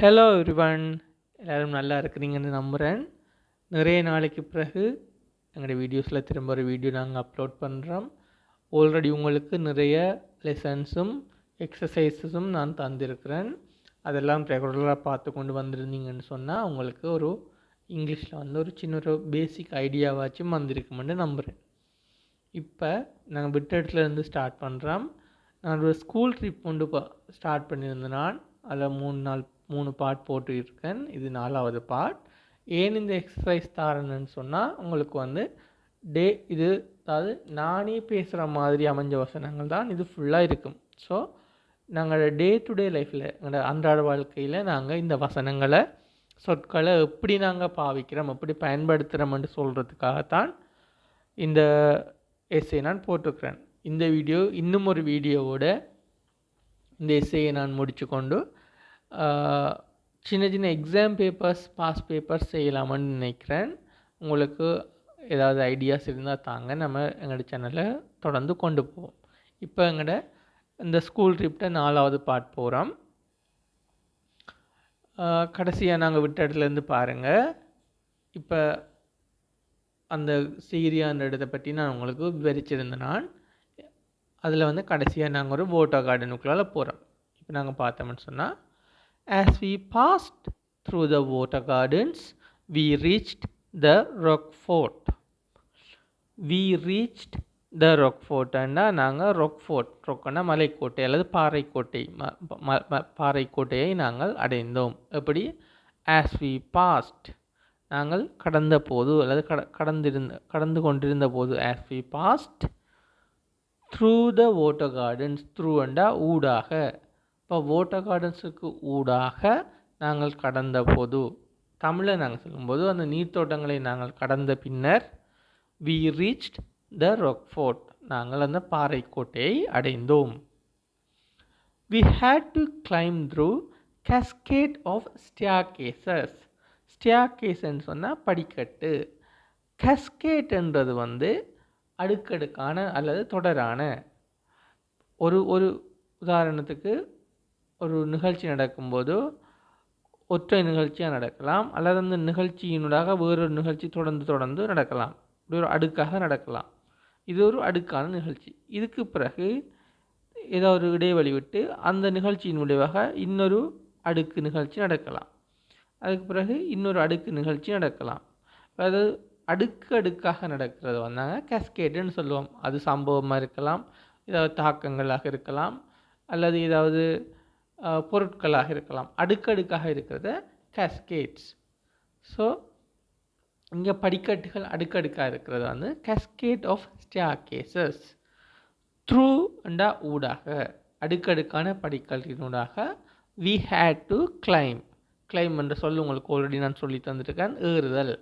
Hello everyone எல்லோரும் நல்லா இருக்கிறீங்கன்னு நம்புகிறேன் நிறைய நாளைக்கு பிறகு எங்களோட வீடியோஸில் திரும்ப ஒரு வீடியோ நாங்கள் அப்லோட் பண்ணுறோம் ஆல்ரெடி உங்களுக்கு நிறைய லெசன்ஸும் எக்ஸசைஸஸும் நான் தந்திருக்கிறேன். அதெல்லாம் ரெகுலராக பார்த்து கொண்டு வந்திருந்தீங்கன்னு சொன்னால் உங்களுக்கு ஒரு இங்கிலீஷில் வந்து ஒரு சின்ன ஒரு பேசிக் ஐடியாவாச்சும் வந்திருக்குமென்னு நம்புகிறேன் இப்போ நாங்கள் விட்டடத்துலேருந்து ஸ்டார்ட் பண்ணுறோம் நான் ஒரு ஸ்கூல் ட்ரிப் கொண்டு ஸ்டார்ட் பண்ணியிருந்தேன் நான். அதில் மூணு நாள் மூணு பார்ட் போட்டு இருக்கேன் இது நாலாவது பார்ட் ஏன் இந்த எக்ஸசைஸ் தாரணுன்னு சொன்னால் உங்களுக்கு வந்து டே இது அதாவது நானே பேசுகிற மாதிரி அமைஞ்ச வசனங்கள் தான் இது ஃபுல்லாக இருக்கும். ஸோ நாங்கள் டே டு டே லைஃப்பில் எங்களோட அன்றாட வாழ்க்கையில் நாங்கள் இந்த வசனங்களை சொற்களை எப்படி நாங்கள் பாவிக்கிறோம் எப்படி பயன்படுத்துகிறோம்னு சொல்கிறதுக்காகத்தான் இந்த எஸ்ஸை நான் போட்டிருக்கிறேன். இந்த வீடியோ இன்னும் ஒரு வீடியோவோட இந்த எஸ்ஸையை நான் முடிச்சு கொண்டு சின்ன சின்ன எக்ஸாம் பேப்பர்ஸ் பாஸ் பேப்பர்ஸ் செய்யலாமான்னு நினைக்கிறேன். உங்களுக்கு ஏதாவது ஐடியாஸ் இருந்தால் தாங்க நம்ம எங்களோட சேனலை தொடர்ந்து கொண்டு போவோம். இப்போ எங்களோட இந்த ஸ்கூல் ட்ரிப்ட நாலாவது பார்ட் போகிறோம் கடைசியாக நாங்கள் விட்ட இடத்துலேருந்து பாருங்கள் இப்போ அந்த சீரியான்ற இடத்தை பற்றி நான் உங்களுக்கு விவரிச்சிருந்தேன் நான். அதில் வந்து கடைசியாக நாங்கள் ஒரு போட்டோ கார்டனுக்குள்ளால் போகிறோம் இப்போ நாங்கள் பார்த்தோம்னு சொன்னால் as we passed through the water gardens we reached the rock fort. We reached the rock fort நாங்கள் rock fort ரொக்கன்னா மலைக்கோட்டை அல்லது பாறைக்கோட்டை ம ம- பாறைக்கோட்டையை நாங்கள் அடைந்தோம். எப்படி? As we passed நாங்கள் கடந்த போது அல்லது கட கடந்திருந்த கடந்து கொண்டிருந்த போது as we passed through the water gardens through அண்டா ஊடாக இப்போ வாட்டர் கார்டன்ஸுக்கு ஊடாக நாங்கள் கடந்த போது தமிழில் நாங்கள் சொல்லும்போது அந்த நீர்த்தோட்டங்களை நாங்கள் கடந்த பின்னர் we reached the rock fort நாங்கள் அந்த பாறைக்கோட்டையை அடைந்தோம். We had through climb of staircases stair staircaseன்னு சொன்னால் படிக்கட்டு. கஸ்கேட்ன்றது வந்து அடுக்கடுக்கான அல்லது தொடரான. ஒரு ஒரு உதாரணத்துக்கு ஒரு நிகழ்ச்சி நடக்கும்போது ஒற்றை நிகழ்ச்சியாக நடக்கலாம். அல்லது அந்த நிகழ்ச்சியினூடாக வேறொரு நிகழ்ச்சி தொடர்ந்து தொடர்ந்து நடக்கலாம். இப்படி ஒரு அடுக்காக நடக்கலாம். இது ஒரு அடுக்கான நிகழ்ச்சி. இதுக்கு பிறகு ஏதோ ஒரு இடைவெளி விட்டு அந்த நிகழ்ச்சியின் விளைவாக இன்னொரு அடுக்கு நிகழ்ச்சி நடக்கலாம். அதுக்கு பிறகு இன்னொரு அடுக்கு நிகழ்ச்சி நடக்கலாம். அதாவது அடுக்கு அடுக்காக நடக்கிறது வந்தாங்க. கேஸ்கேடுன்னு சொல்லுவோம். அது சம்பவமாக இருக்கலாம். ஏதாவது தாக்கங்களாக இருக்கலாம். அல்லது ஏதாவது பொருட்களாக இருக்கலாம். அடுக்கடுக்காக இருக்கிறத கேஸ்கேட்ஸ் ஸோ இங்கே படிக்கட்டுகள் அடுக்கடுக்காக இருக்கிறது வந்து கேஸ்கேட் ஆஃப் staircases. த்ரூ அண்டா ஊடாக அடுக்கடுக்கான படிக்கட்டினூடாக we had to climb climb என்ற சொல் உங்களுக்கு ஆல்ரெடி நான் சொல்லி தந்திருக்கேன். ஏறுதல்.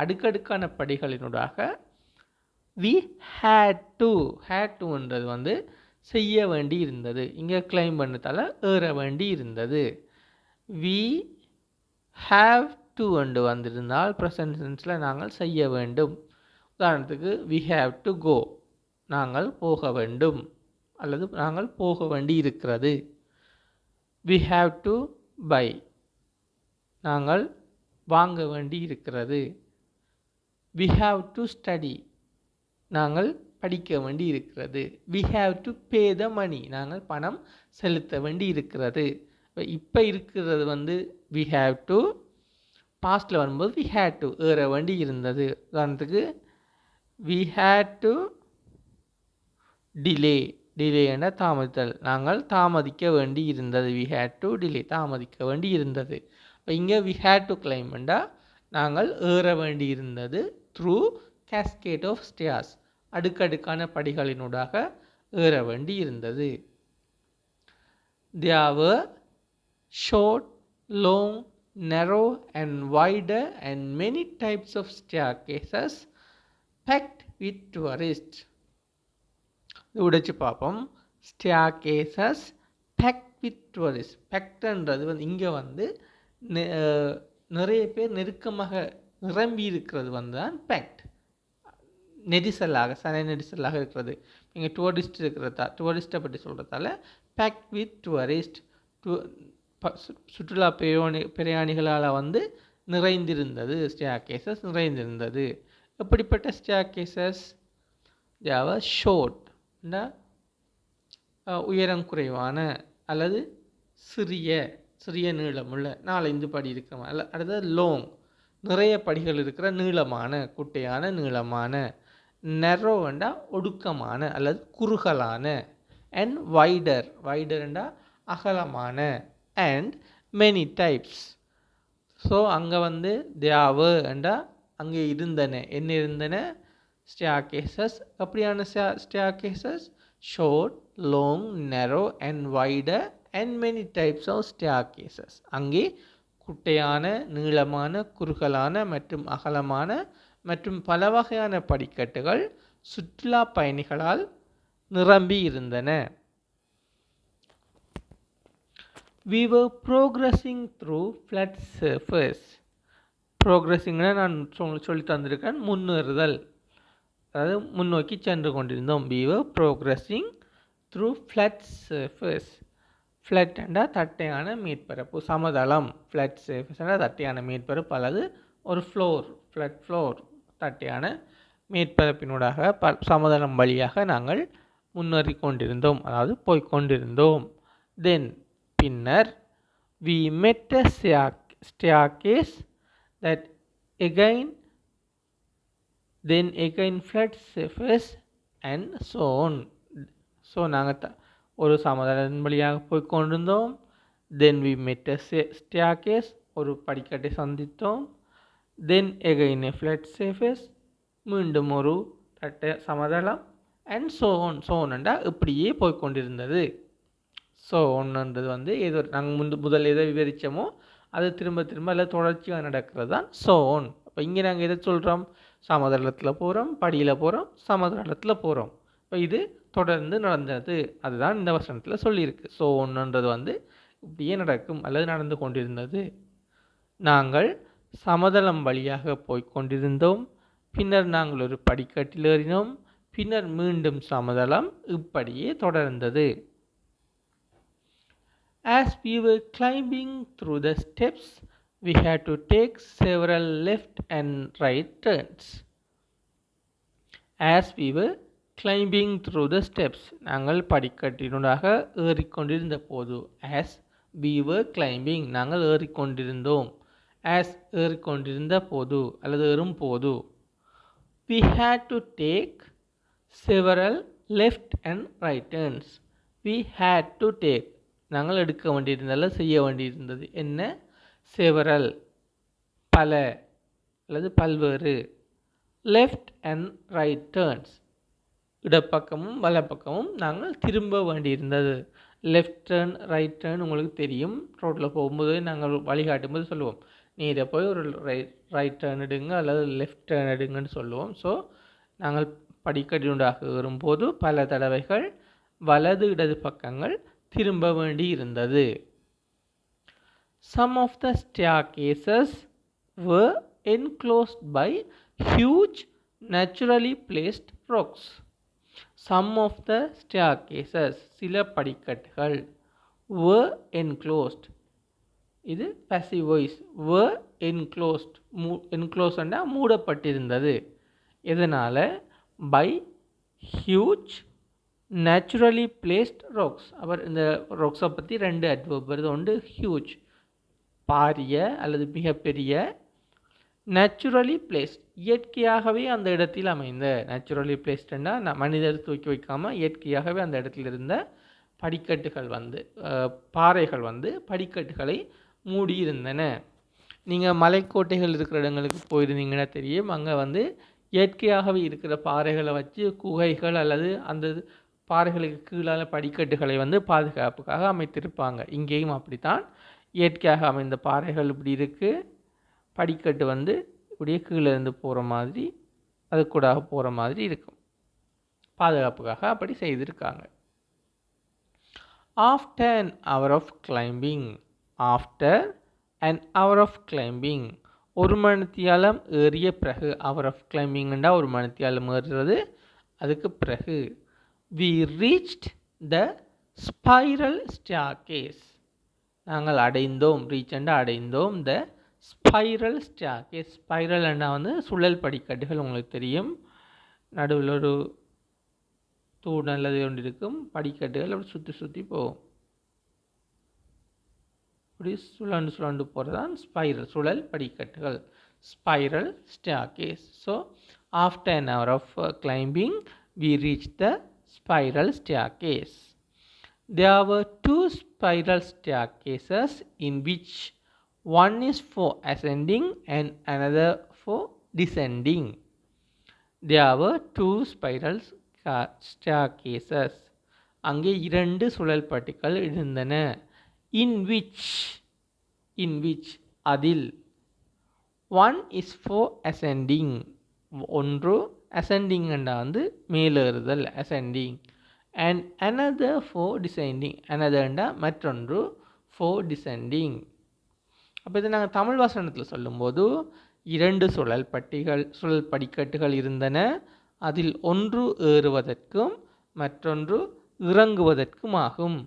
அடுக்கடுக்கான படிகளினூடாக வி ஹேட் டு ஹேட் டுன்றது வந்து செய்ய வேண்டி இருந்தது. இங்கே கிளைம் பண்ணதால் ஏற வேண்டி இருந்தது. வி ஹாவ் டு அண்டு வந்திருந்தால் ப்ரெசன்ட் சென்ஸில் நாங்கள் செய்ய வேண்டும். உதாரணத்துக்கு வி ஹாவ் டு கோ நாங்கள் போக வேண்டும். அல்லது நாங்கள் போக வேண்டி இருக்கிறது. வி ஹாவ் டு பை நாங்கள் வாங்க வேண்டி இருக்கிறது. வி ஹாவ் டு ஸ்டடி நாங்கள் படிக்க வேண்டி இருக்கிறது. We have to pay the money நாங்கள் பணம் செலுத்த வேண்டி இருக்கிறது. இப்போ இருக்கிறது வந்து வி ஹாவ் டு பாஸ்டில் வரும்போது வி ஹேட் டு ஏற வேண்டி இருந்தது. உதாரணத்துக்கு we had to delay delay என தாமதித்தல். நாங்கள் தாமதிக்க வேண்டி இருந்தது. வி ஹேட் டு டிலே தாமதிக்க வேண்டி இருந்தது. இப்போ இங்கே வி ஹேட் டு கிளைம்பண்டா நாங்கள் ஏற வேண்டி இருந்தது த்ரூ கேஸ்கேட் ஆஃப் ஸ்டேர்ஸ் அடுக்கடுக்கான படிகளினூடாக ஏற வேண்டி இருந்தது there short long narrow and wider and many types of of cases packed with tourist உடைச்சு பார்ப்போம். ஸ்டேர்கேசஸ் பேக்ட் வித் டூரிஸ்ட் பேக்ட்ன்றது வந்து இங்கே வந்து நெ- நிறைய பேர் நெருக்கமாக நிரம்பி இருக்கிறது வந்து தான் பேக்ட் நெரிசலாக சன நெரிசலாக இருக்கிறது. இங்கே டூரிஸ்ட் இருக்கிறதா டூரிஸ்ட்டை பற்றி சொல்கிறதால பேக் வித் டூரிஸ்ட் டூ சு சுற்றுலா பிரயாணி பிரயாணிகளால் வந்து நிறைந்திருந்தது. ஸ்டேக்கேசஸ் நிறைந்திருந்தது. எப்படிப்பட்ட ஸ்டேக்கேசஸ் தேவ ஷோர்ட் உயரம் குறைவான அல்லது சிறிய சிறிய நீளமுள்ள நாலஞ்சு படி இருக்கிற அல்ல அடுத்தது லோங் நிறைய படிகள் இருக்கிற நீளமான குட்டையான நீளமான நெரோண்டா ஒடுக்கமான அல்லது குறுகலான. அண்ட் வைடர் வைடர்ண்டா அகலமான. அண்ட் மெனி டைப்ஸ் ஸோ அங்கே வந்து தேவண்டா அங்கே இருந்தன. என்ன இருந்தன ஸ்டேக்கேசஸ் அப்படியான staircases short long narrow and wider and many types of staircases அங்கே குட்டையான நீளமான குறுகலான மற்றும் அகலமான மற்றும் பல வகையான படிக்கட்டுகள் சுற்றுலா பயணிகளால் நிரம்பி இருந்தன. We were progressing through flat surface. ப்ரோக்ரஸிங்னா நான் உங்களுக்கு சொல்லி தந்திருக்கேன். முன்னேறுதல். அதாவது முன்னோக்கி சென்று கொண்டிருந்தோம். We were progressing through flat surface. Flat என்றால் தட்டையான மேற்பரப்பு சமதளம். ஃப்ளட் சர்ஃபஸ் என்றால் தட்டையான மேற்பரப்பு அல்லது ஒரு ஃப்ளோர் ஃப்ளட் ஃப்ளோர் தட்டையான மேற்பரப்பினூடாக ப சமதளம் வழியாக நாங்கள் முன்னேறி கொண்டிருந்தோம். அதாவது போய்க் கொண்டிருந்தோம். தென் பின்னர் we met a staircase that again then again flat surface and so so நாங்கள் த ஒரு சமதளம் வழியாக போய் கொண்டிருந்தோம். Then we met a staircase ஒரு படிக்கட்டை சந்தித்தோம். Then again a flat surface மீண்டும் ஒரு தட்டை சமதளம் அண்ட் ஸோ ஒன் ஸோ ஒன்னுண்டா இப்படியே போய் கொண்டிருந்தது. ஸோ ஒன்றுன்றது வந்து ஏதோ நாங்கள் முந்து முதல் எதை விவரித்தோமோ அது திரும்ப திரும்ப அதில் தொடர்ச்சியாக நடக்கிறது தான். ஸோ ஒன் இப்போ இங்கே நாங்கள் எதை சொல்கிறோம் சமதளத்தில் போகிறோம் படியில் போகிறோம் சமதளத்தில் போகிறோம் இப்போ இது தொடர்ந்து நடந்தது. அதுதான் இந்த வசனத்தில் சொல்லியிருக்கு. ஸோ ஒன்றுன்றது வந்து இப்படியே நடக்கும் அல்லது நடந்து கொண்டிருந்தது. நாங்கள் சமதளம் வழியாக போய்க் கொண்டிருந்தோம் பின்னர் நாங்கள் ஒரு படிக்கட்டில் ஏறினோம் பின்னர் மீண்டும் சமதளம் இப்படியே தொடர்ந்தது As we were climbing through the steps, we had to take several left and right turns. As we were climbing through the steps, நாங்கள் படிக்கட்டினூடாக ஏறிக்கொண்டிருந்த போது as we were climbing நாங்கள் ஏறிக்கொண்டிருந்தோம் ஆஸ் ஏறிக்கொண்டிருந்த போது அல்லது ஏறும்போது we had to take several left and right turns we had to take நாங்கள் எடுக்க வேண்டியிருந்தால செய்ய வேண்டியிருந்தது என்ன? செவரல் பல அல்லது பல்வேறு லெஃப்ட் அண்ட் ரைட் டேர்ன்ஸ் இடப்பக்கமும் வலப்பக்கமும் நாங்கள் திரும்ப வேண்டியிருந்தது. லெஃப்ட் டேர்ன் ரைட் டேர்ன் உங்களுக்கு தெரியும். ரோட்டில் போகும்போது நாங்கள் வழிகாட்டும் போது நீ இதை போய் ஒரு ரைட் ரைட் டேர்ன் எடுங்க அல்லது லெஃப்ட் டேர்ன் எடுங்கன்னு சொல்லுவோம். ஸோ நாங்கள் படிக்கட்டினுடாக வரும்போது பல தடவைகள் வலது இடது பக்கங்கள் திரும்ப வேண்டி இருந்தது. Some of the staircases were enclosed by huge naturally placed rocks. Some of the staircases சில படிக்கட்டுகள் were enclosed. இது பேசிவ் வாய்ஸ் வே என்க்ளோஸ்ட் மூ என்க்ளோஸ்டா மூடப்பட்டிருந்தது. இதனால் by huge naturally placed rocks அவர் இந்த ராக்ஸை பற்றி ரெண்டு அட்வர்ப் வருது. ஒன்று ஹியூஜ் பாரிய அல்லது மிகப்பெரிய நேச்சுரலி பிளேஸ்ட் இயற்கையாகவே அந்த இடத்தில் அமைந்த நேச்சுரலி பிளேஸ்டுன்னா மனிதர் தூக்கி வைக்காமல் இயற்கையாகவே அந்த இடத்தில் இருந்த படிக்கட்டுகள் வந்து பாறைகள் வந்து படிக்கட்டுகளை மூடி இருந்தன நீங்கள் மலைக்கோட்டைகள் இருக்கிற இடங்களுக்கு போயிருந்தீங்கன்னா தெரியும். அங்கே வந்து இயற்கையாகவே இருக்கிற பாறைகளை வச்சு குகைகள் அல்லது அந்த பாறைகளுக்கு கீழான படிக்கட்டுகளை வந்து பாதுகாப்புக்காக அமைத்திருப்பாங்க. இங்கேயும் அப்படித்தான் இயற்கையாக அமைந்த பாறைகள் இப்படி இருக்குது படிக்கட்டு வந்து இப்படியே கீழே இருந்து போகிற மாதிரி அது கூட போகிற மாதிரி இருக்கும். பாதுகாப்புக்காக அப்படி செய்திருக்காங்க. After an hour of climbing after and hour of climbing ஒரு மணித்தியாலம் ஏறிய பிறகு அவர் ஆஃப் கிளைம்பிங்னா ஒரு மணித்தியாலம் ஏறுறது. அதுக்கு பிறகு we reached the spiral staircase நாங்கள் அடைந்தோம் ரீச் அடைந்தோம் த ஸ்பைரல் ஸ்டாக்கேஸ் ஸ்பைரல் வந்து சுழல் படிக்கட்டுகள் உங்களுக்கு தெரியும். நடுவில் ஒரு தூண் அல்லது ஒன்று இருக்கும். படிக்கட்டுகள் அப்படி சுற்றி சுற்றி போகும். இப்படி சுழண்டு சுழண்டு போகிறது தான் ஸ்பைரல் சுழல் படிக்கட்டுகள் spiral staircase so after an hour of climbing we reach the spiral staircase there were two spiral staircases in which one is for ascending and another for descending there were two spiral staircases அங்கே இரண்டு சுழல் பட்டுக்கள் இருந்தன in which in which அதில் one is for ascending ஒன்று ascending வந்து மேலேறுதல் ascending and another for descending அனதர்ண்டா மற்றொன்று for descending அப்போ இது நாங்கள் தமிழ் வசனத்தில் சொல்லும்போது இரண்டு சுழல் பட்டிகள் சுழல் படிக்கட்டுகள் இருந்தன அதில் ஒன்று ஏறுவதற்கும் மற்றொன்று இறங்குவதற்கும் ஆகும்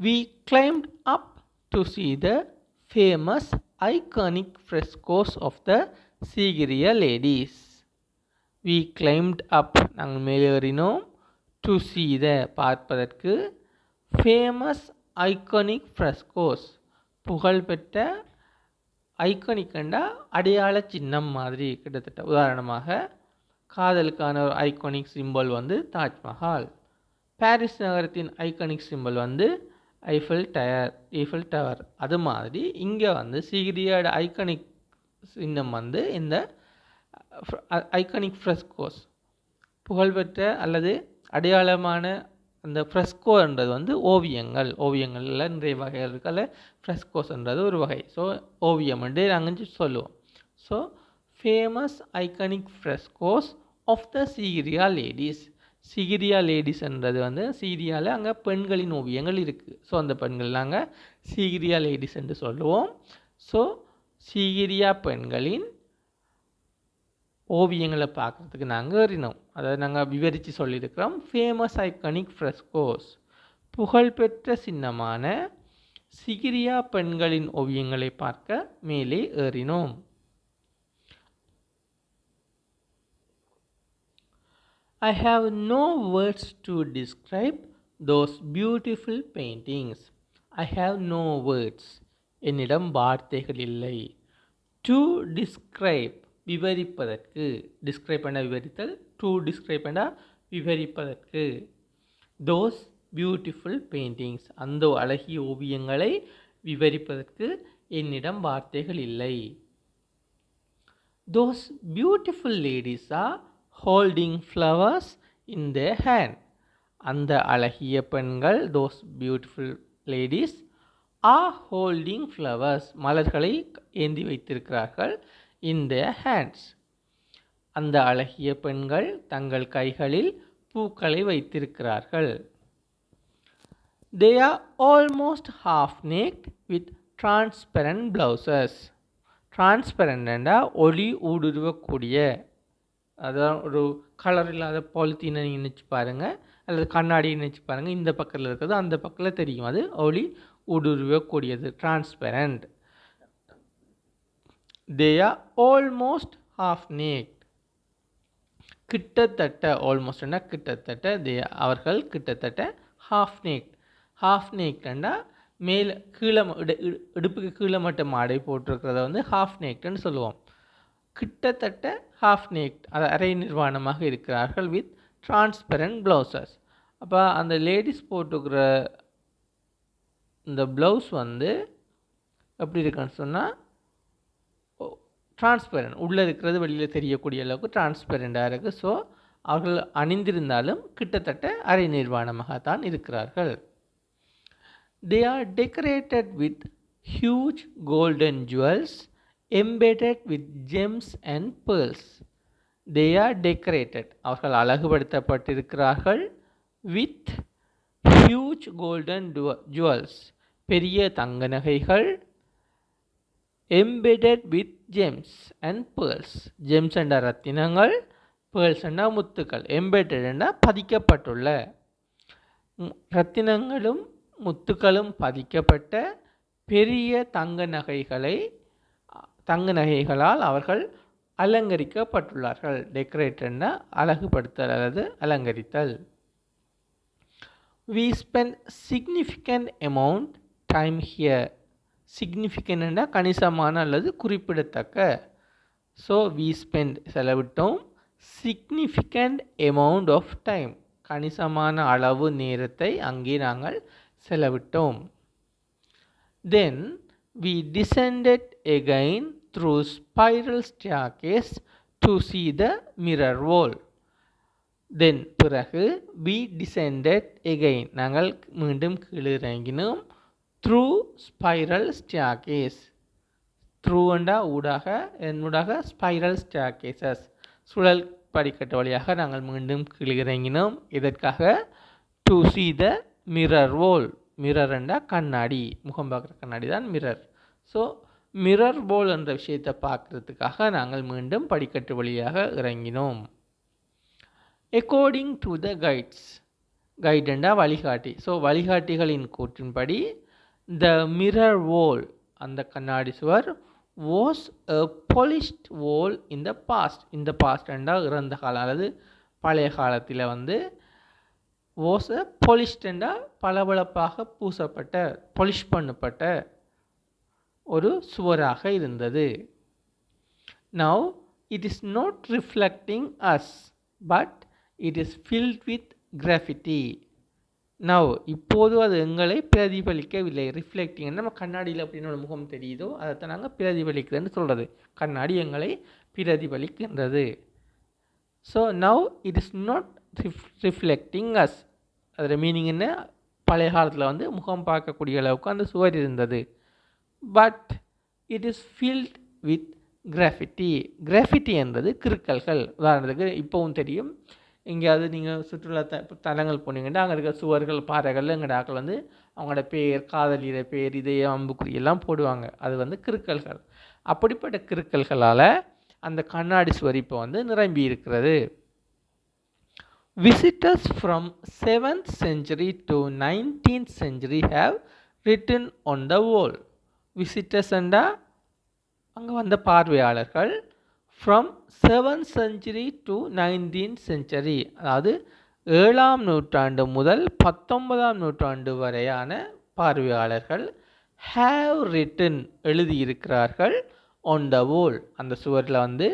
We climbed up to see the famous iconic frescoes of the Sigiriya ladies. We climbed up நாங்கள் மேலேறினோம் டு see the பார்ப்பதற்கு ஃபேமஸ் ஐகானிக் ஃப்ரெஸ்கோஸ் புகழ்பெற்ற ஐகானிக்கண்டா அடையாள சின்னம் மாதிரி கிட்டத்தட்ட. உதாரணமாக காதலுக்கான ஒரு ஐகானிக் சிம்பல் வந்து தாஜ்மஹால். பாரிஸ் நகரத்தின் ஐகானிக் சிம்பல் வந்து ஐஃபில் டயர் ஐஃபில் டவர் அது மாதிரி இங்கே வந்து சிகிரியோட ஐக்கனிக் சின்னம் வந்து இந்த ஐக்கனிக் ஃப்ரெஸ்கோஸ் புகழ்பெற்ற அல்லது அடையாளமான அந்த ஃப்ரெஸ்கோன்றது வந்து ஓவியங்கள். ஓவியங்களில் நிறைய வகைகள் இருக்கல ஃப்ரெஸ்கோஸ்ன்றது ஒரு வகை. ஸோ ஓவியம் வந்து நாங்கள் சொல்லுவோம். So famous iconic frescoes of the Sigiriya ladies Sigiriya லேடிஸ்ன்றது வந்து சீரியாவில் அங்கே பெண்களின் ஓவியங்கள் இருக்குது ஸோ அந்த பெண்கள் நாங்கள் சீகிரியா லேடிஸ் என்று சொல்லுவோம். ஸோ சீகிரியா பெண்களின் ஓவியங்களை பார்க்குறதுக்கு நாங்கள் ஏறினோம். அதை நாங்கள் விவரித்து சொல்லியிருக்கிறோம் ஃபேமஸ் ஐகானிக் ஃப்ரெஸ்கோஸ் புகழ்பெற்ற சின்னமான சிகிரியா பெண்களின் ஓவியங்களை பார்க்க மேலே ஏறினோம். I have no words to describe those beautiful paintings. I have no words. என்னிடம் வார்த்தைகள் இல்லை. To describe விவரிப்பதற்கு. டிஸ்கிரைப் பண்ண விவரித்தல் டு டிஸ்கிரைப் பண்ண விவரிப்பதற்கு. தோஸ் பியூட்டிஃபுல் பெயிண்டிங்ஸ் அந்த அழகிய ஓவியங்களை விவரிப்பதற்கு என்னிடம் வார்த்தைகள் இல்லை. Those beautiful ladies are holding flowers in the hand அந்த அழகிய பெண்கள் those beautiful ladies are holding flowers மலர்களை ஏந்தி வைத்திருக்கிறார்கள் இன் த ஹேண்ட்ஸ் அந்த அழகிய பெண்கள் தங்கள் கைகளில் பூக்களை வைத்திருக்கிறார்கள். They are almost half naked with transparent blouses டிரான்ஸ்பரண்டா ஒளி ஊடுருவக்கூடிய அதான் ஒரு கலர் இல்லாத பாலித்தீனை நீங்கள் நினச்சி பாருங்கள் அல்லது கண்ணாடி நினச்சி பாருங்கள் இந்த பக்கத்தில் இருக்கிறது அந்த பக்கத்தில் தெரியும். அது ஒளி ஊடுருவக்கூடியது. Transparent they are almost half naked கிட்டத்தட்ட ஆல்மோஸ்ட்னா கிட்டத்தட்ட தே அவர்கள் கிட்டத்தட்ட ஹாஃப் நேக்ட் ஹாஃப் நேக்டண்டா மேலே கீழே இடு இடுப்புக்கு கீழே மட்டும் ஆடை போட்டிருக்கிறத வந்து ஹாஃப் நேக்டுன்னு சொல்லுவோம். கிட்டத்தட்ட ஹாஃப் நேக்ட் அது அரை நிர்வாணமாக இருக்கிறார்கள் வித் டிரான்ஸ்பரண்ட் ப்ளவுசஸ் அப்போ அந்த லேடிஸ் போட்டுக்கிற இந்த ப்ளவுஸ் வந்து எப்படி இருக்குன்னு சொன்னால் டிரான்ஸ்பரண்ட் உள்ளே இருக்கிறது வெளியில் தெரியக்கூடிய அளவுக்கு டிரான்ஸ்பரண்ட்டாக இருக்குது ஸோ அவர்கள் அணிந்திருந்தாலும் கிட்டத்தட்ட அரை நிர்வாணமாக தான் இருக்கிறார்கள். They are decorated with huge golden jewels embedded with gems and pearls they are decorated அவர்கள் அழகுபடுத்தப்பட்டிருக்கிறார்கள் வித் ஹியூஜ் கோல்டன் ஜுவல்ஸ் பெரிய தங்க நகைகள் embedded with gems and pearls gems என்ற ரத்தினங்கள் பேர்ஸ் என்ற முத்துக்கள் எம்பெடட் என்ற பதிக்கப்பட்டுள்ள ரத்தினங்களும் முத்துக்களும் பதிக்கப்பட்ட பெரிய தங்க நகைகளை தங்க நகைகளால் அவர்கள் அலங்கரிக்கப்பட்டுள்ளார்கள். டெக்கரேட்டர்னா அழகுபடுத்தல் அல்லது அலங்கரித்தல். We spend significant amount time here சிக்னிஃபிகண்ட்னா கணிசமான அல்லது குறிப்பிடத்தக்க. ஸோ வி ஸ்பெண்ட் செலவிட்டோம். சிக்னிஃபிகண்ட் அமௌண்ட் ஆஃப் டைம் கணிசமான அளவு நேரத்தை அங்கே நாங்கள் செலவிட்டோம். Then we descended again through spiral staircase to see the mirror wall. Then பிறகு வி டிசெண்டட் எகெயின் நாங்கள் மீண்டும் கீழே இறங்கினோம். த்ரூ ஸ்பைரல் ஸ்டாக்கேஸ் த்ரூண்டா ஊடாக என்னூடாக ஸ்பைரல் ஸ்டாக்கேசஸ் சுழல் படிக்கட்டு வழியாக நாங்கள் மீண்டும் கீழே இறங்கினோம். இதற்காக to see the mirror wall மிரர்ண்டா கண்ணாடி. முகம் பார்க்குற கண்ணாடி தான் மிரர் ஸோ மிரர் போல் என்ற விஷயத்தை பார்க்குறதுக்காக நாங்கள் மீண்டும் படிக்கட்டு வழியாக இறங்கினோம். அக்கார்டிங் டு த கைட்ஸ் கைடண்டா வழிகாட்டி. ஸோ வழிகாட்டிகளின் கூற்றின்படி த மிரர் வோல் அந்த கண்ணாடி சுவர் வாஸ் அ பொலிஷ்ட் வோல் இந்த த பாஸ்ட் இந்த பாஸ்டண்டா இறந்த காலம். அல்லது பழைய காலத்தில் வந்து வாஸ் அ பொலிஷ்டண்டா பளபளப்பாக பூசப்பட்ட பொலிஷ் பண்ணப்பட்ட ஒரு சுவராக இருந்தது. Now it is not reflecting us but it is filled with graffiti now இப்போது அது எங்களை பிரதிபலிக்கவில்லை. ரிஃப்ளெக்டிங் நம்ம கண்ணாடியில் அப்படின்னு ஒரு முகம் தெரியுதோ அதைத்தான் நாங்கள் பிரதிபலிக்கிறதுன்னு சொல்கிறது கண்ணாடி எங்களை பிரதிபலிக்கின்றது. So now it is not ref reflecting us அதில் மீனிங் என்ன? பழைய காலத்தில் வந்து முகம் பார்க்கக்கூடிய அளவுக்கு அந்த சுவர் இருந்தது. But it is filled with graffiti graffiti என்பது கிறுக்கல்கள். உதாரணத்துக்கு இப்போவும் தெரியும். எங்கேயாவது நீங்கள் சுற்றுலா த தலங்கள் போனீங்கன்னா அங்கே இருக்க சுவர்கள் பாறைகள் எங்கள் ஆக்கள் வந்து அவங்களோட பேர் காதலியிட பேர் இதய அம்புக்குறி எல்லாம் போடுவாங்க. அது வந்து கிறுக்கல்கள். அப்படிப்பட்ட கிறுக்கல்களால் அந்த கண்ணாடி சுவர் இப்போ வந்து நிரம்பி இருக்கிறது. Visitors from seventh century to nineteenth century have written on the world விசிட்டர்ஸ்ண்டா அங்கே வந்த பார்வையாளர்கள் from seventh century to nineteen century அதாவது ஏழாம் நூற்றாண்டு முதல் பத்தொன்பதாம் நூற்றாண்டு வரையான பார்வையாளர்கள் ஹேவ் ரிட்டன் எழுதியிருக்கிறார்கள் ஆன் த வோல் அந்த சுவரில் வந்து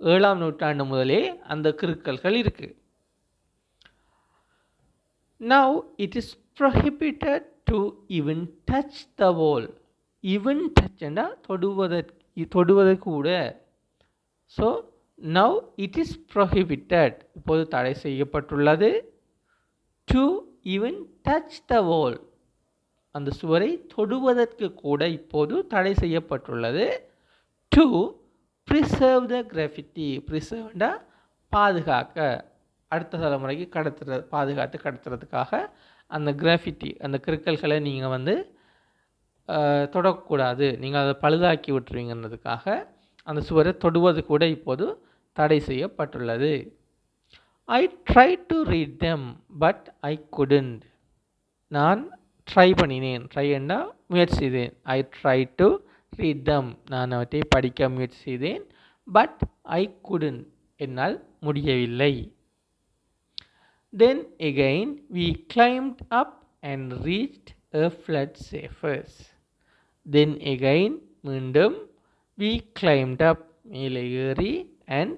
ஏழாம் நூற்றாண்டு முதலே அந்த கிருக்கல்கள் இருக்குது now it is prohibited to even touch the wall Even touch தொடுவதற்கு தொடுவதற்கு கூட so now it is prohibited இப்போது தடை செய்யப்பட்டுள்ளது. To even touch the wall அந்த சுவரை தொடுவதற்கு கூட இப்போது தடை செய்யப்பட்டுள்ளது. டு ப்ரிசர்வ் த கிராஃபிட்டி ப்ரிசர்வ்டா பாதுகாக்க. அடுத்த தலைமுறைக்கு கடத்துற பாதுகாத்து கடத்துறதுக்காக அந்த கிராஃபிட்டி அந்த கிறுக்கல்களை நீங்கள் வந்து தொடக்கூடாது. நீங்கள் அதை பழுதாக்கி விட்டுருவீங்கன்றதுக்காக அந்த சுவரை தொடுவது கூட இப்போது தடை செய்யப்பட்டுள்ளது. I try to read them but I couldn't நான் ட்ரை பண்ணினேன். ட்ரை என்றால் முயற்சி செய்தேன். I try to read them நான் அவற்றை படிக்க முயற்சி செய்தேன் பட் ஐ couldn't. என்னால் முடியவில்லை. Then again we climbed up and reached a flat surface Then again மீண்டும் வி climbed அப் மேலே ஏறி and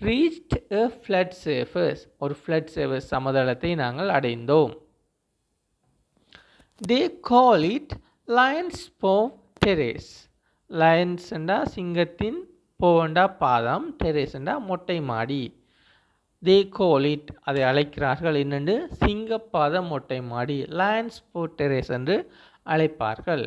reached a flat surface ஒரு ஃப்ளட் சேஃபர்ஸ் சமதளத்தை நாங்கள் அடைந்தோம். They call it lions paw terrace லயன்ஸ்ண்டா சிங்கத்தின் போவண்டா பாதம் டெரேஸ்ண்டா மொட்டை மாடி. தே கோல் இட் அதை அழைக்கிறார்கள் என்னென்று? சிங்கப்பாத மொட்டை மாடி லயன்ஸ் போ டெரேஸ் என்று அழைப்பார்கள்.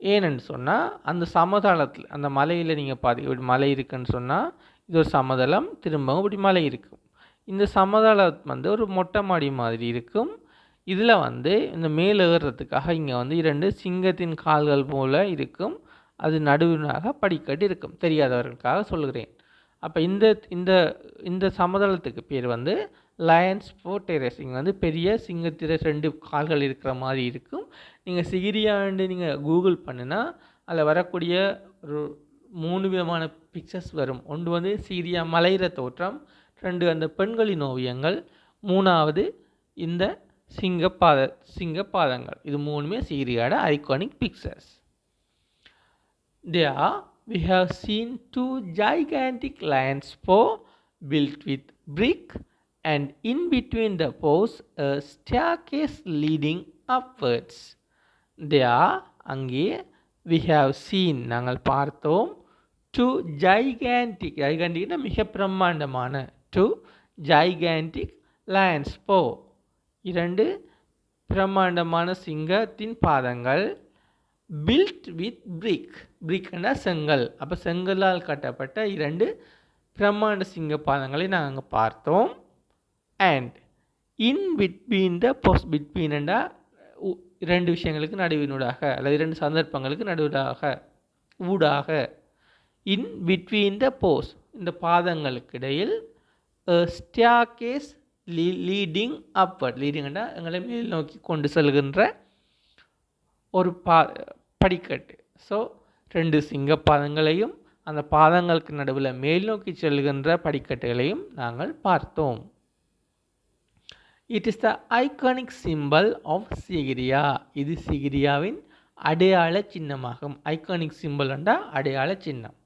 ஏன்னு சொன்னால் அந்த சமதளத்தில் அந்த மலையில் நீங்கள் பாதி இப்படி மலை இருக்குன்னு சொன்னால் இது ஒரு சமதளம் திரும்பவும் இப்படி மலை இருக்கும். இந்த சமதளம் வந்து ஒரு மொட்டை மாடி மாதிரி இருக்கும். இதில் வந்து இந்த மேலே ஏறுறதுக்காக இங்கே வந்து இரண்டு சிங்கத்தின் கால்கள் போல இருக்கும். அது நடுவினாக படிக்கட்டு இருக்கும். தெரியாதவர்களுக்காக சொல்கிறேன் அப்போ இந்த இந்த இந்த சமதளத்துக்கு பேர் வந்து லயன்ஸ் ஃபோர் டெரஸ் இங்கே வந்து பெரிய சிங்கத்திர ரெண்டு கால்கள் இருக்கிற மாதிரி இருக்கும். நீங்கள் சிகிரியாண்டு நீங்கள் கூகுள் பண்ணுனா அதில் வரக்கூடிய ஒரு மூணு விதமான பிக்சர்ஸ் வரும். ஒன்று வந்து சீரியா மலையிற தோற்றம் ரெண்டு அந்த பெண்களின் ஓவியங்கள் மூணாவது இந்த சிங்கப்பாத சிங்கப்பாதங்கள் இது மூணுமே சீரியாட iconic pictures There we have seen two gigantic lions paw built with brick and in between the paws a staircase leading upwards. There அங்கே வி ஹாவ் சீன் நாங்கள் பார்த்தோம். டு ஜைகேண்டிக் ஜைகேண்டிக்னா மிக பிரம்மாண்டமான. டு ஜைகேண்டிக் லயன்ஸ் போ. இரண்டு பிரம்மாண்டமான சிங்கத்தின் பாதங்கள். பில்ட் வித் பிரிக் பிரிக்னா செங்கல். அப்போ செங்கலால் கட்டப்பட்ட இரண்டு பிரம்மாண்ட சிங்க பாதங்களை நாங்கள் பார்த்தோம். And in between the post பிட்வீன்டா இரண்டு விஷயங்களுக்கு நடுவினூடாக அல்லது இரண்டு சந்தர்ப்பங்களுக்கு நடுவிலாக ஊடாக. இன் பிட்வீன் த போஸ் இந்த பாதங்களுக்கு இடையில் ஸ்டியாகேஸ் லீ லீடிங் அப்வர்ட் லீடிங்னா எங்களை மேல் நோக்கி கொண்டு செல்கின்ற ஒரு பா படிக்கட்டு. ஸோ ரெண்டு சிங்க பாதங்களையும் அந்த பாதங்களுக்கு நடுவில் மேல் நோக்கி செல்கின்ற படிக்கட்டுகளையும் நாங்கள் பார்த்தோம். It is the iconic symbol of Sigiriya இது சிகிரியாவின் அடையாள சின்னமாகும். ஐகானிக் சிம்பல் என்றா அடையாள சின்னம்.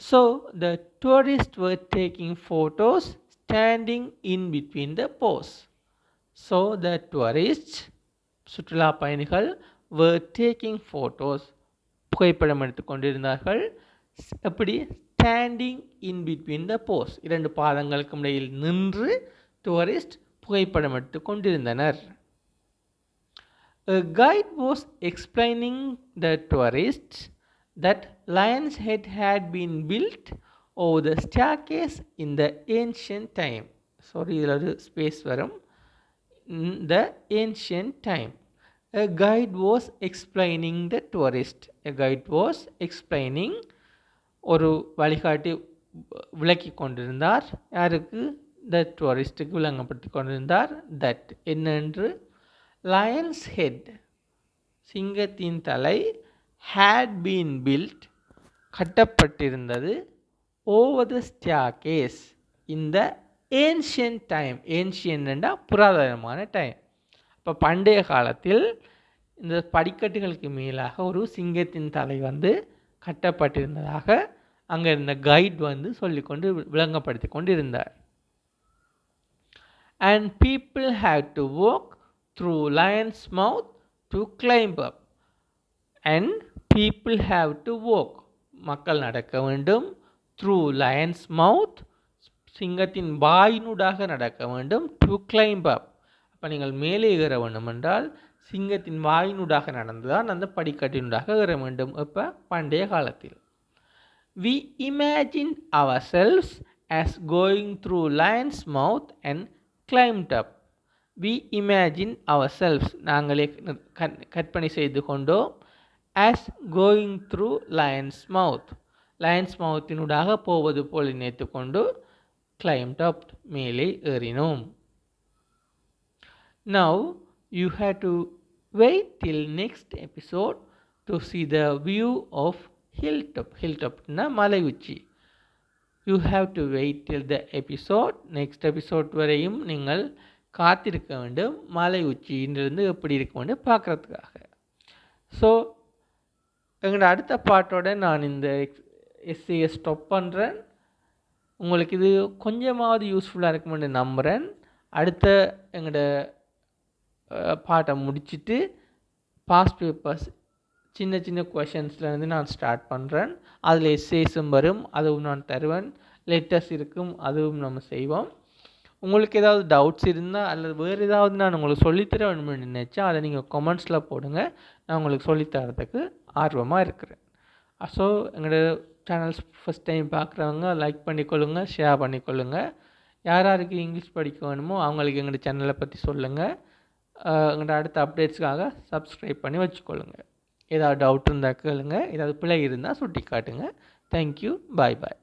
So the tourist were taking photos standing in between the paws so the tourist சுற்றுலா பயணிகள் வேர் டேக்கிங் ஃபோட்டோஸ் புகைப்படம் எடுத்துக்கொண்டிருந்தார்கள் எப்படி? Standing in between the paws இரண்டு பாதங்களுக்கு இடையில் நின்று டூரிஸ்ட் புகைப்படம் எடுத்து கொண்டிருந்தனர் A guide was explaining the tourists that Lion's Head had been built over the staircase in the ancient time. Sorry, இதில் ஒரு ஸ்பேஸ் வரும் in the ancient time. A guide was explaining the tourist. A guide was explaining ஒரு வழிகாட்டி விளக்கி கொண்டிருந்தார் யாருக்கு த டூரிஸ்ட்டுக்கு விளங்கப்பட்டு கொண்டிருந்தார் that என்னென்று? லயன்ஸ் ஹெட் சிங்கத்தின் தலை ஹேட் பீன் பில்ட் கட்டப்பட்டிருந்தது. ஓவர் த ஸ்டியாகேஸ் இந்த ஏன்ஷியன் டைம் ஏன்ஷியன்டா புராதனமான டைம் இப்போ பண்டைய காலத்தில் இந்த படிக்கட்டுகளுக்கு மேலாக ஒரு சிங்கத்தின் தலை வந்து கட்டப்பட்டிருந்ததாக அங்கே இருந்த கைட் வந்து சொல்லிக்கொண்டு விளங்கப்படுத்தி கொண்டு இருந்தார் and people have to walk through lion's mouth to climb up. And people have to walk. மக்கள் நடக்க வேண்டும். த்ரூ லயன்ஸ் மவுத் சிங்கத்தின் வாயினூடாக நடக்க வேண்டும் டு கிளைம்ப் அப் அப்போ நீங்கள் மேலே ஏற வேண்டும் என்றால் சிங்கத்தின் வாயினூடாக நடந்துதான் அந்த படிக்கட்டினூடாக ஏற வேண்டும். இப்போ பண்டைய காலத்தில். We imagine ourselves as going through lion's mouth and climbed up we imagine ourselves நாங்களே கற்பனை செய்து கொண்டோம் as going through lion's mouth lion's மவுத்தினூடாக போவது போல் நினைத்து கொண்டு கிளைம்ட் அப் மேலே ஏறினோம் now you have to wait till next episode to see the view of hilltop ஹில்டப்னா மலை உச்சி you have to wait till the episode next episode வரையும் நீங்கள் காத்திருக்க வேண்டும். மலை உச்சியிலிருந்து எப்படி இருக்க வேண்டும் பார்க்குறதுக்காக. ஸோ எங்களோட அடுத்த பாட்டோட நான் இந்த எஸ்சியை ஸ்டாப் பண்ணுறேன் உங்களுக்கு இது கொஞ்சமாவது யூஸ்ஃபுல்லாக இருக்குமென்று நம்புகிறேன் அடுத்த எங்களோட பாட்டை முடிச்சுட்டு பாஸ்ட் பேப்பர்ஸ் சின்ன சின்ன கொஷின்ஸ்லேருந்து நான் ஸ்டார்ட் பண்ணுறேன் அதில் எஸ்ஏஸும் வரும். அதுவும் நான் தருவேன். லெட்டர்ஸ் இருக்கும் அதுவும் நம்ம செய்வோம். உங்களுக்கு ஏதாவது டவுட்ஸ் இருந்தால் அல்லது வேறு ஏதாவது நான் உங்களுக்கு சொல்லித்தர வேணும்னு நினச்சா அதை நீங்கள் கமெண்ட்ஸில் போடுங்க. நான் உங்களுக்கு சொல்லித்தரத்துக்கு ஆர்வமாக இருக்கிறேன். ஸோ எங்களோட சேனல்ஸ் ஃபஸ்ட் டைம் பார்க்குறவங்க லைக் பண்ணிக்கொள்ளுங்கள் ஷேர் பண்ணிக்கொள்ளுங்கள் யார் யாருக்கு இங்கிலீஷ் படிக்க வேணுமோ அவங்களுக்கு எங்களோட சேனலை பற்றி சொல்லுங்கள் எங்களோட அடுத்த அப்டேட்ஸ்க்காக சப்ஸ்கிரைப் பண்ணி வச்சுக்கொள்ளுங்க. ஏதாவது டவுட் இருந்தால் கேளுங்க ஏதாவது பிழை இருந்தால் சுட்டி காட்டுங்க தேங்க்யூ பாய் பாய்